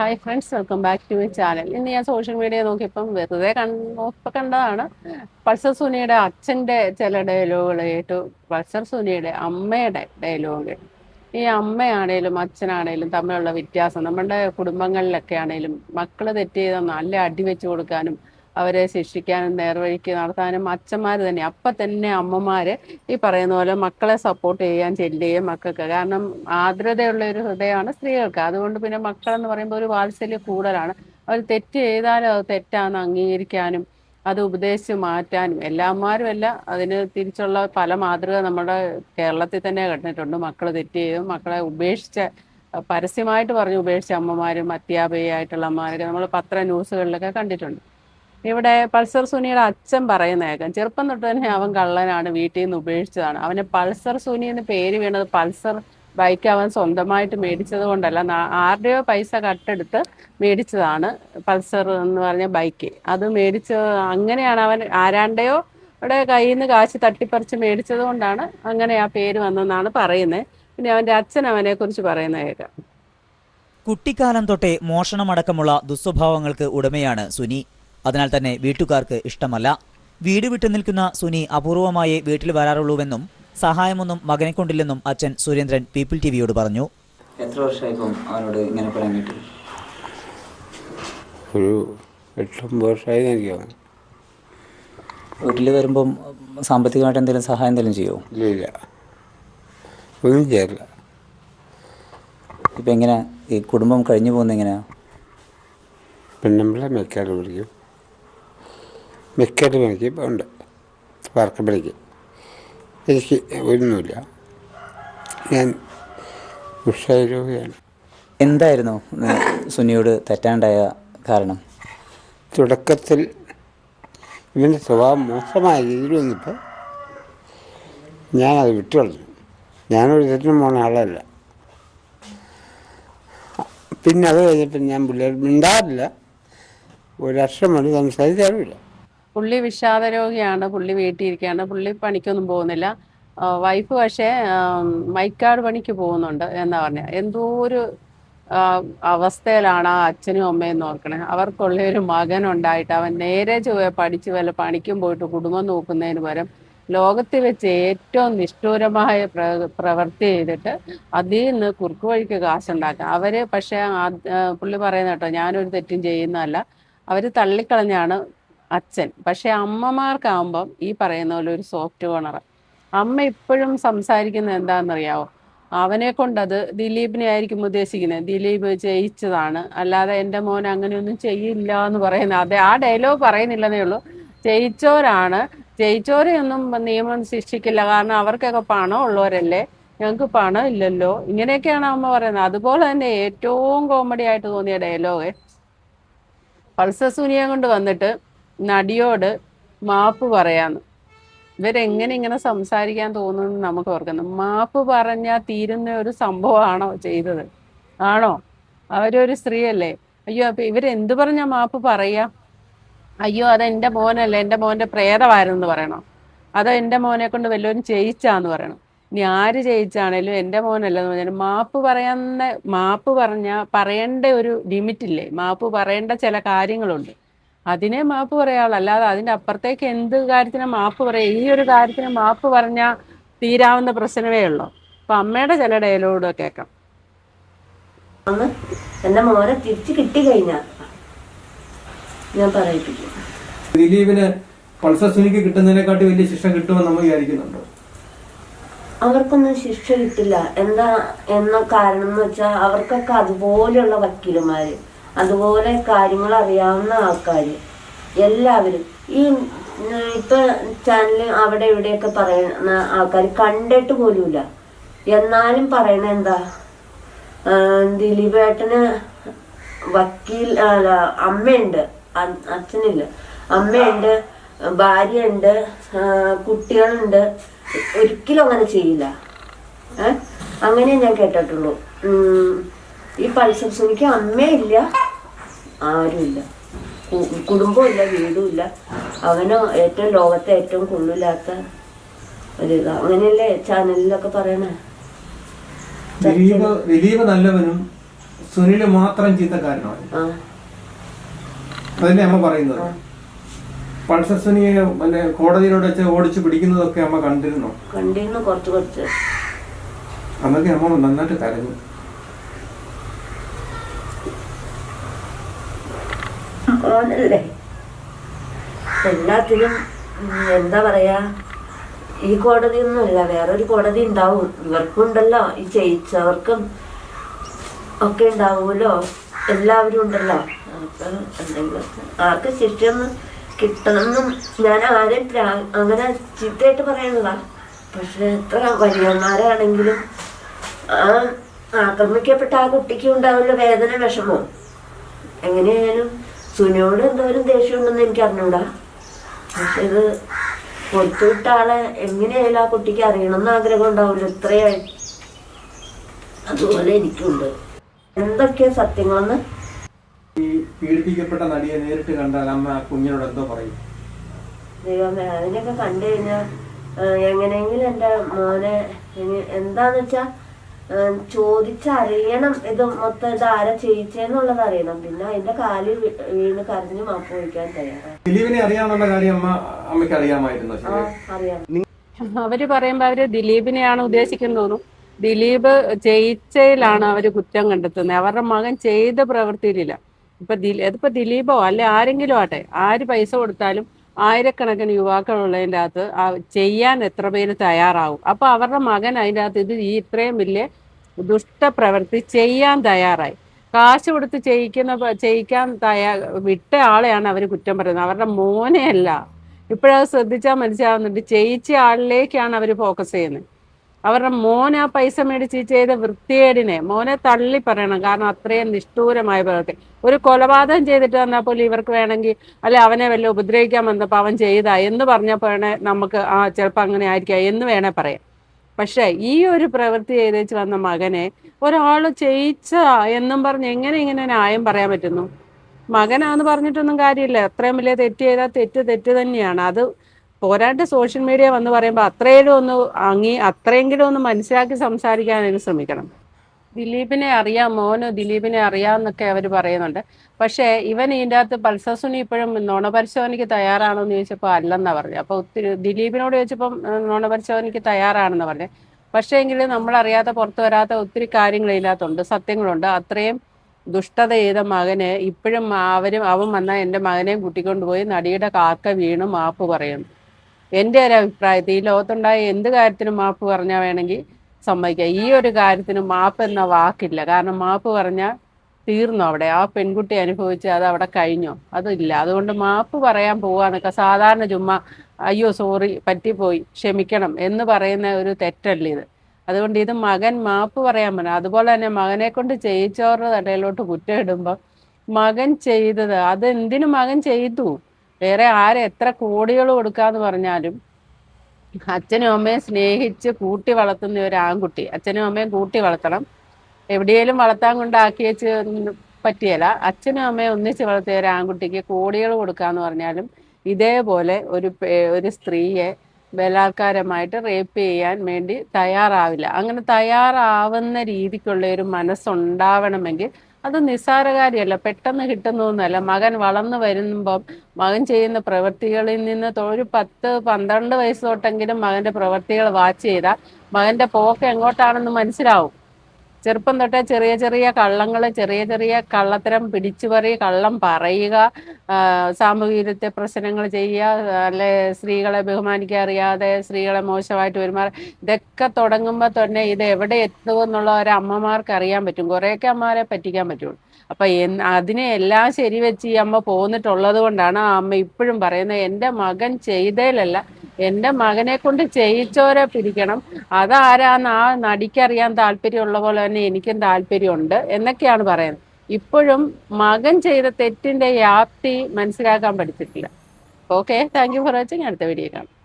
Hi friends welcome back to my channel ഇന്ന് ഞാൻ social media നോക്കിയപ്പം വെറുതെ കണ്ടപ്പോൾ കണ്ടതാണ്. പൾസർ സുനിയുടെ അച്ഛന്റെ ചില ഡയലോഗുകൾ കേട്ടു. പൾസർ സുനിയുടെ അമ്മയുടെ ഡയലോഗ് ഈ അമ്മയാണേലും അച്ഛനാണേലും തമ്മിലുള്ള വ്യത്യാസം നമ്മുടെ കുടുംബങ്ങളിലൊക്കെ ആണേലും മക്കൾ തെറ്റ് ചെയ്താൽ നല്ല അടി വെച്ച് കൊടുക്കാനും അവരെ ശിക്ഷിക്കാനും നേർവഴിക്ക് നടത്താനും അച്ഛന്മാർ തന്നെ അപ്പം തന്നെ അമ്മമാര് ഈ പറയുന്ന പോലെ മക്കളെ സപ്പോർട്ട് ചെയ്യാൻ ചെല്ലുകയും മക്കൾക്ക്. കാരണം ആർദ്രതയുള്ള ഒരു ഹൃദയമാണ് സ്ത്രീകൾക്ക്. അതുകൊണ്ട് പിന്നെ മക്കളെന്ന് പറയുമ്പോൾ ഒരു വാത്സല്യ കൂടുതലാണ് അവർ തെറ്റ് ചെയ്താലും അത് തെറ്റാന്ന് അംഗീകരിക്കാനും അത് ഉപദേശിച്ച് മാറ്റാനും. എല്ലാമാരും അല്ല അതിന് തിരിച്ചുള്ള പല മാതൃക നമ്മുടെ കേരളത്തിൽ തന്നെ കണ്ടിട്ടുണ്ട്. മക്കൾ തെറ്റ് ചെയ്തും മക്കളെ ഉപേക്ഷിച്ച പരസ്യമായിട്ട് പറഞ്ഞു ഉപേക്ഷിച്ച അമ്മമാരും അധ്യാപകയായിട്ടുള്ള അമ്മമാരൊക്കെ നമ്മൾ പത്ര ന്യൂസുകളിലൊക്കെ കണ്ടിട്ടുണ്ട്. ഇവിടെ പൾസർ സുനിയുടെ അച്ഛൻ പറയുന്ന കേൾക്കാം ചെറുപ്പം തൊട്ട് തന്നെ അവൻ കള്ളനാണ് വീട്ടിൽ നിന്ന് ഉപേക്ഷിച്ചതാണ്. അവന് പൾസർ സുനി എന്ന് പേര് വീണത് പൾസർ ബൈക്ക് അവൻ സ്വന്തമായിട്ട് മേടിച്ചത് കൊണ്ടല്ല. ആരുടെയോ പൈസ കട്ടെടുത്ത് മേടിച്ചതാണ് പൾസർ എന്ന് പറഞ്ഞ ബൈക്ക്. അത് മേടിച്ച് അങ്ങനെയാണ് അവൻ ആരാണ്ടയോ ഇവിടെ കയ്യിൽ നിന്ന് കാശ് തട്ടിപ്പറിച്ച് മേടിച്ചത് കൊണ്ടാണ് അങ്ങനെ ആ പേര് വന്നതെന്നാണ് പറയുന്നത് പിന്നെ അവന്റെ അച്ഛൻ അവനെ കുറിച്ച് പറയുന്ന കേൾക്കാം കുട്ടിക്കാലം തൊട്ടേ മോഷണമടക്കമുള്ള ദുസ്വഭാവങ്ങൾക്ക് ഉടമയാണ് സുനി. അതിനാൽ തന്നെ വീട്ടുകാർക്ക് ഇഷ്ടമല്ല. വീട് വിട്ടു നിൽക്കുന്ന സുനി അപൂർവമായേ വീട്ടിൽ വരാറുള്ളൂവെന്നും സഹായമൊന്നും മകനെ കൊണ്ടില്ലെന്നും അച്ഛൻ സുരേന്ദ്രൻ പീപ്പിൾ ടി വിയോട് പറഞ്ഞു. എത്ര വർഷമായിപ്പം അവനോട് ഇങ്ങനെ പറയാൻ ഒരു എട്ടൊമ്പത് വർഷമായി എനിക്ക് തോന്നുന്നു വീട്ടിൽ വരുമ്പം സാമ്പത്തികമായിട്ട് എന്തെങ്കിലും സഹായം എന്തെങ്കിലും ചെയ്യുമോ ഇല്ല ഇല്ല. ഒന്നും ചെയ്യാറില്ല. ഇപ്പം എങ്ങനെ ഈ കുടുംബം കഴിഞ്ഞു പോകുന്നത് എങ്ങനെയാ? പെണ്ണമ്പളെ മെക്കാട് പിടിക്കും മെക്കാട് പണിക്കും ഉണ്ട്. വർക്ക് പണിക്കും എനിക്ക് ഒന്നുമില്ല ഞാൻ ഉഷാരോഗിയാണ് എന്തായിരുന്നു സുനിയോട് തെറ്റാണ്ടായ കാരണം? തുടക്കത്തിൽ ഇവന്റെ സ്വഭാവം മോശമായ രീതിയിൽ വന്നപ്പോൾ ഞാനത് വിട്ടുകളഞ്ഞു. ഞാനൊരു തെറ്റിനും പോണ ആളല്ല. പിന്നെ അത് കഴിഞ്ഞപ്പോൾ ഞാൻ പിള്ളേർ മിണ്ടാറില്ല. ഒരക്ഷരം മണി സംസാരിക്കാറുമില്ല പുള്ളി വിഷാദ രോഗിയാണ് പുള്ളി വീട്ടിൽ ഇരിക്കുകയാണ് പുള്ളി പണിക്കൊന്നും പോകുന്നില്ല. വൈഫ് പക്ഷേ മൈക്കാട് പണിക്ക് പോകുന്നുണ്ട് എന്നാ പറഞ്ഞ. എന്തോ ഒരു അവസ്ഥയിലാണ് ആ അച്ഛനും അമ്മയും നോക്കണേ. അവർക്കുള്ള ഒരു മകൻ ഉണ്ടായിട്ട് അവൻ നേരെ ചൊവ്വ പഠിച്ച് വല്ല പണിക്കും പോയിട്ട് കുടുംബം നോക്കുന്നതിന് പകരം ലോകത്തിൽ വെച്ച് ഏറ്റവും നിഷ്ഠൂരമായ പ്ര പ്രവൃത്തി ചെയ്തിട്ട് അതിൽ നിന്ന് കുറുക്കു വഴിക്ക് കാശുണ്ടാക്കാം അവർ പക്ഷേ പുള്ളി പറയുന്ന കേട്ടോ ഞാനൊരു തെറ്റും ചെയ്യുന്നതല്ല. അവർ തള്ളിക്കളഞ്ഞാണ് അച്ഛൻ. പക്ഷെ അമ്മമാർക്കാവുമ്പം ഈ പറയുന്ന പോലെ ഒരു സോഫ്റ്റ് കോണർ അമ്മ ഇപ്പോഴും സംസാരിക്കുന്നത് എന്താണെന്നറിയാവോ? അവനെ കൊണ്ടത് ദിലീപിനെ ആയിരിക്കും ഉദ്ദേശിക്കുന്നത്. ദിലീപ് ജയിച്ചതാണ്. അല്ലാതെ എന്റെ മോൻ അങ്ങനെയൊന്നും ചെയ്യില്ല എന്ന് പറയുന്നത് അതെ ആ ഡയലോഗ് പറയുന്നില്ലെന്നേ ഉള്ളൂ. ജയിച്ചോരാണ് ജയിച്ചോരെയൊന്നും നിയമം ശിക്ഷിക്കില്ല കാരണം അവർക്കൊക്കെ പണം ഉള്ളവരല്ലേ? ഞങ്ങൾക്ക് പണം ഇല്ലല്ലോ. ഇങ്ങനെയൊക്കെയാണ് അമ്മ പറയുന്നത്. അതുപോലെ തന്നെ ഏറ്റവും കോമഡി ആയിട്ട് തോന്നിയ ഡയലോഗ് പൾസർ സുനിയെ കൊണ്ട് വന്നിട്ട് നടിയോട് മാപ്പ് പറയാന്ന്. ഇവരെങ്ങനെ ഇങ്ങനെ സംസാരിക്കാൻ തോന്നുന്നു നമുക്ക് ഓർക്കുന്നു. മാപ്പ് പറഞ്ഞാൽ തീരുന്ന ഒരു സംഭവമാണോ ചെയ്തത്? ആണോ? അവരൊരു സ്ത്രീയല്ലേ? അയ്യോ അപ്പൊ ഇവരെന്ത് പറഞ്ഞാ മാപ്പ് പറയാ? അയ്യോ അത് എന്റെ മോനല്ല എന്റെ മോന്റെ പ്രേതമായിരുന്നു പറയണോ? അതോ എന്റെ മോനെ കൊണ്ട് വല്ലവരും ചെയ്യിച്ചാന്ന് പറയണം? ഇനി ആര് ചെയ്യിച്ചാണേലും എന്റെ മോനല്ലെന്ന് പറഞ്ഞാൽ മാപ്പ് പറയുന്ന മാപ്പ് പറഞ്ഞ പറയേണ്ട ഒരു ലിമിറ്റ് ഇല്ലേ മാപ്പ് പറയേണ്ട ചില കാര്യങ്ങളുണ്ട്. അതിനെ മാപ്പ് പറയാവുള്ളൂ അല്ലാതെ അതിന്റെ അപ്പുറത്തേക്ക് എന്ത് കാര്യത്തിന് മാപ്പ് പറയാം? ഈ ഒരു കാര്യത്തിന് മാപ്പ് പറഞ്ഞാൽ തീരാവുന്ന പ്രശ്നമേ ഉള്ളൂ. അപ്പൊ അമ്മയുടെ ചില ഡയലോഗ് കേൾക്കാം. അന്ന് എന്റെ മോനെ തിരിച്ചു കിട്ടി കഴിഞ്ഞാൽ ഞാൻ പറയിപ്പിക്കും. ദിലീപിന് പൾസർ സുനിക്ക് കിട്ടുന്നതിനെക്കാട്ടി വലിയ ശിക്ഷ കിട്ടുമെന്ന് നമ്മൾ വിചാരിക്കുന്നുണ്ടോ? അവർക്കൊന്നും ശിക്ഷ കിട്ടില്ല. എന്താ എന്ന കാരണം എന്ന് വെച്ചാൽ അവർക്കൊക്കെ അതുപോലെയുള്ള വക്കീലന്മാര്. അതുപോലെ കാര്യങ്ങൾ അറിയാവുന്ന ആൾക്കാർ. എല്ലാവരും. ഈ ഇപ്പൊ ചാനലിൽ അവിടെ ഇവിടെയൊക്കെ പറയുന്ന ആൾക്കാർ കണ്ടിട്ട് പോലുമില്ല. എന്നാലും പറയണ എന്താ? ദിലീപേട്ടന് വക്കീൽ അല്ല അമ്മയുണ്ട്. അച്ഛനില്ല. അമ്മയുണ്ട് ഭാര്യയുണ്ട് കുട്ടികളുണ്ട്. ഒരിക്കലും അങ്ങനെ ചെയ്യില്ല. അങ്ങനെ ഞാൻ കേട്ടിട്ടുള്ളൂ. ഈ പൾസർ സുനിക്ക് അമ്മയില്ല ആരുമില്ല. കുടുംബമില്ല വീടുമില്ല. അവന് ഏറ്റവും ലോകത്തെ ഏറ്റവും കൊള്ളില്ലാത്ത ഒരു ഇതാ. അങ്ങനെയല്ലേ ചാനലിലൊക്കെ പറയണേ? ദിലീപ് ദിലീപ് നല്ലവനും സുനിൽ മാത്രം ചീത്തക്കാരനാണ് അതല്ലേ അമ്മ പറയുന്നത്? പൾസർ സുനിയെ മറ്റേ കോടതിയിലോട് വെച്ച് ഓടിച്ച് പിടിക്കുന്നതൊക്കെ അമ്മ കണ്ടിരുന്നോ? കണ്ടിരുന്നു കുറച്ച് കുറച്ച്. അന്നൊക്കെ അമ്മ നന്നായിട്ട് കരഞ്ഞു. മോനല്ലേ എല്ലാത്തിനും എന്താ പറയാ ഈ കോടതി കോടതിയൊന്നുമല്ല വേറൊരു കോടതി ഉണ്ടാവും. ഇവർക്കുണ്ടല്ലോ ഈ ചെയ്യിച്ചവർക്കും ഒക്കെ ഉണ്ടാവുമല്ലോ എല്ലാവരും ഉണ്ടല്ലോ. അപ്പൊ എന്തെങ്കിലുമൊക്കെ ആർക്ക് ശിക്ഷയൊന്നും കിട്ടണമെന്നും ഞാൻ ആരെയും അങ്ങനെ ചീത്തയായിട്ട് പറയുന്നതാ. പക്ഷെ എത്ര വലിയന്മാരാണെങ്കിലും ആ ആക്രമിക്കപ്പെട്ട ആ കുട്ടിക്ക് ഉണ്ടാവുന്ന വേദന വിഷമോ. എങ്ങനെയായാലും സുനിയോട് എന്തോരം ദേഷ്യമുണ്ടെന്ന് എനിക്ക് അറിഞ്ഞൂടാ. പക്ഷെ ഇത് കൊടുത്തുവിട്ട ആളെ എങ്ങനെയായാലും ആ കുട്ടിക്ക് അറിയണമെന്ന് ആഗ്രഹം ഉണ്ടാവില്ല. ഇത്രയായി. അതുപോലെ എനിക്കുണ്ട്. എന്തൊക്കെയാ സത്യങ്ങളെന്ന്? ഈ പീഡിപ്പിക്കപ്പെട്ട നടിയെ നേരിട്ട് കണ്ടാൽ അമ്മ കുഞ്ഞിനോട് എന്തോ പറയും? ദൈവമേ അതിനൊക്കെ കണ്ടു കഴിഞ്ഞാൽ എങ്ങനെയെങ്കിലും എന്റെ മോനെ എന്താന്ന് വെച്ചാ ചോദിച്ചറിയണം ഇത് മൊത്തം ഇത് ആരാ ചെയ്യിച്ചെന്നുള്ളത് അറിയണം. പിന്നെ അതിന്റെ കാലിൽ വീണ് കരഞ്ഞു മാപ്പ് വയ്ക്കാൻ തയ്യാറാണ്. ദിലീപിനെ അറിയാന്നുള്ള കാര്യം അമ്മ അമ്മയ്ക്ക് അറിയാമായിരുന്നു. അറിയാം. അവർ പറയുമ്പോ അവർ ദിലീപിനെയാണ് ഉദ്ദേശിക്കുന്നത് തോന്നും ദിലീപ് ജയിച്ചയിലാണ് അവർ കുറ്റം കണ്ടെത്തുന്നത്. അവരുടെ മകൻ ചെയ്ത പ്രവൃത്തിയിലില്ല. ഇപ്പൊ ദിലീ അതിപ്പോ ദിലീപോ അല്ലെ ആരെങ്കിലും ആട്ടെ ആര് പൈസ കൊടുത്താലും ആയിരക്കണക്കിന് യുവാക്കളുള്ളതിന്റെ അകത്ത് ചെയ്യാൻ എത്ര പേര് തയ്യാറാവും. അപ്പൊ അവരുടെ മകൻ അതിന്റെ അകത്ത് ഇത് ഈ ഇത്രയും വലിയ ദുഷ്ടപ്രവൃത്തി ചെയ്യാൻ തയ്യാറായി. കാശ് കൊടുത്ത് ചെയ്യിക്കുന്ന ചെയ്യിക്കാൻ തയ്യാ വിട്ട ആളെയാണ് അവർ കുറ്റം പറയുന്നത്. അവരുടെ മോനെയല്ല ഇപ്പോഴത് ശ്രദ്ധിച്ചാൽ മനസ്സിലാവുന്നുണ്ട്. ചെയ്യിച്ച ആളിലേക്കാണ് അവർ ഫോക്കസ് ചെയ്യുന്നത്. അവരുടെ മോനെ ആ പൈസ മേടിച്ച് ചെയ്ത വൃത്തികേടിനെ മോനെ തള്ളി പറയണം. കാരണം അത്രയും നിഷ്ഠൂരമായ പ്രവൃത്തി. ഒരു കൊലപാതകം ചെയ്തിട്ട് വന്നാൽ പോലും ഇവർക്ക് വേണമെങ്കിൽ അല്ലെ അവനെ വല്ല ഉപദ്രവിക്കാൻ വന്നപ്പോൾ അവൻ ചെയ്താ എന്ന് പറഞ്ഞപ്പോൾ നമുക്ക് ആ ചിലപ്പോൾ അങ്ങനെ ആയിരിക്കാം എന്ന് വേണേൽ പറയാം. പക്ഷേ ഈ ഒരു പ്രവൃത്തി ചെയ്തേച്ച് വന്ന മകനെ ഒരാൾ ചെയ്യിച്ച എന്നും പറഞ്ഞ് എങ്ങനെ ഇങ്ങനെ ന്യായം പറയാൻ പറ്റുന്നു? മകനാന്ന് പറഞ്ഞിട്ടൊന്നും കാര്യമില്ല. അത്രയും വലിയ തെറ്റ് ചെയ്താൽ തെറ്റ് തെറ്റ് തന്നെയാണ്. അത് പോരാണ്ട് സോഷ്യൽ മീഡിയ വന്ന് പറയുമ്പോൾ അത്രയും ഒന്ന് അങ്ങി അത്രയെങ്കിലും ഒന്ന് മനസ്സിലാക്കി സംസാരിക്കാനായിട്ട് ശ്രമിക്കണം. ദിലീപിനെ അറിയാം മോന് ദിലീപിനെ അറിയാമെന്നൊക്കെ അവർ പറയുന്നുണ്ട്. പക്ഷേ ഇവൻ ഇതിന്റെ അകത്ത് പൾസസുനി ഇപ്പോഴും നുണപരിശോധനയ്ക്ക് തയ്യാറാണോ എന്ന് ചോദിച്ചപ്പോൾ അല്ലെന്നാണ് പറഞ്ഞു. അപ്പോൾ ഒത്തിരി ദിലീപിനോട് ചോദിച്ചപ്പം നുണപരിശോധനയ്ക്ക് തയ്യാറാണെന്ന് പറഞ്ഞു. പക്ഷേ എങ്കിൽ നമ്മളറിയാത്ത പുറത്തു വരാത്ത ഒത്തിരി കാര്യങ്ങൾ ഇതിനകത്തുണ്ട് സത്യങ്ങളുണ്ട്. അത്രയും ദുഷ്ടത ചെയ്ത മകന് ഇപ്പോഴും അവരും അവൻ വന്നാൽ എന്റെ മകനെയും കൂട്ടിക്കൊണ്ടുപോയി നടിയുടെ കാക്ക വീണു മാപ്പ് പറയുന്നു. എന്റെ ഒരു അഭിപ്രായത്തിൽ ഈ ലോകത്തുണ്ടായ എന്ത് കാര്യത്തിനും മാപ്പ് പറഞ്ഞാൽ വേണമെങ്കിൽ സമ്മതിക്കാം ഈ ഒരു കാര്യത്തിന് മാപ്പ് എന്ന വാക്കില്ല. കാരണം മാപ്പ് പറഞ്ഞാൽ തീർന്നു അവിടെ? ആ പെൺകുട്ടി അനുഭവിച്ച് അത് അവിടെ കഴിഞ്ഞോ? അതില്ല. അതുകൊണ്ട് മാപ്പ് പറയാൻ പോവാന്നൊക്കെ സാധാരണ ചുമ്മാ അയ്യോ സോറി പറ്റിപ്പോയി ക്ഷമിക്കണം എന്ന് പറയുന്ന ഒരു തെറ്റല്ല ഇത്. അതുകൊണ്ട് ഇത് മകൻ മാപ്പ് പറയാൻ പറ്റും അതുപോലെ തന്നെ മകനെ കൊണ്ട് ചെയ്യിച്ചവരുടെ തടയിലോട്ട് കുറ്റം ഇടുമ്പോൾ മകൻ ചെയ്തത് അത് എന്തിനു മകൻ ചെയ്തു? വേറെ ആരെ എത്ര കോടികൾ കൊടുക്കാന്ന് പറഞ്ഞാലും അച്ഛനും അമ്മയും സ്നേഹിച്ച് കൂട്ടി വളർത്തുന്ന ഒരു ആൺകുട്ടി. അച്ഛനും അമ്മയും കൂട്ടി വളർത്തണം. എവിടെയെങ്കിലും വളർത്താൻ കൊണ്ടാക്കി വെച്ച് പറ്റിയല്ല. അച്ഛനും അമ്മയും ഒന്നിച്ച് വളർത്തിയ ഒരു ആൺകുട്ടിക്ക് കോടികൾ കൊടുക്കാന്ന് പറഞ്ഞാലും ഇതേപോലെ ഒരു ഒരു സ്ത്രീയെ ബലാത്കാരമായിട്ട് റേപ്പ് ചെയ്യാൻ വേണ്ടി തയ്യാറാവില്ല. അങ്ങനെ തയ്യാറാവുന്ന രീതിക്കുള്ള ഒരു മനസ്സുണ്ടാവണമെങ്കിൽ അത് നിസ്സാര കാര്യമല്ല പെട്ടെന്ന് കിട്ടുന്നതൊന്നുമല്ല. മകൻ വളർന്നു വരുമ്പം മകൻ ചെയ്യുന്ന പ്രവൃത്തികളിൽ നിന്ന് ഒരു പത്ത് പന്ത്രണ്ട് വയസ്സ് തൊട്ടെങ്കിലും മകന്റെ പ്രവൃത്തികൾ വാച്ച് ചെയ്താൽ മകന്റെ പോക്ക് എങ്ങോട്ടാണെന്ന് മനസ്സിലാവും. ചെറുപ്പം തൊട്ടേ ചെറിയ ചെറിയ കള്ളങ്ങൾ ചെറിയ ചെറിയ കള്ളത്തരം പിടിച്ചുപറി കള്ളം പറയുക സാമൂഹികത്തെ പ്രശ്നങ്ങൾ ചെയ്യുക അല്ലെ സ്ത്രീകളെ ബഹുമാനിക്കാൻ അറിയാതെ സ്ത്രീകളെ മോശമായിട്ട് പെരുമാറുക ഇതൊക്കെ തുടങ്ങുമ്പോൾ തന്നെ ഇത് എവിടെ എത്തുമെന്നുള്ള ഒരു അമ്മമാർക്ക് അറിയാൻ പറ്റും. കുറേയൊക്കെ അമ്മമാരെ പറ്റിക്കാൻ പറ്റുള്ളൂ. അപ്പൊ അതിനെ എല്ലാം ശരിവെച്ച് ഈ അമ്മ പോന്നിട്ടുള്ളത് കൊണ്ടാണ് ആ അമ്മ ഇപ്പോഴും പറയുന്നത്. എന്റെ മകൻ ചെയ്തതിലല്ല എന്റെ മകനെ കൊണ്ട് ചെയ്യിച്ചോരെ പിരിക്കണം. അതാരാന്ന് ആ നടിക്കറിയാൻ താല്പര്യമുള്ള പോലെ തന്നെ എനിക്കും താല്പര്യമുണ്ട് എന്നൊക്കെയാണ് പറയുന്നത്. ഇപ്പോഴും മകൻ ചെയ്ത തെറ്റിന്റെ വ്യാപ്തി മനസ്സിലാക്കാൻ പഠിച്ചിട്ടില്ല. Okay thank you for watching അടുത്ത വീഡിയോ കാണാം.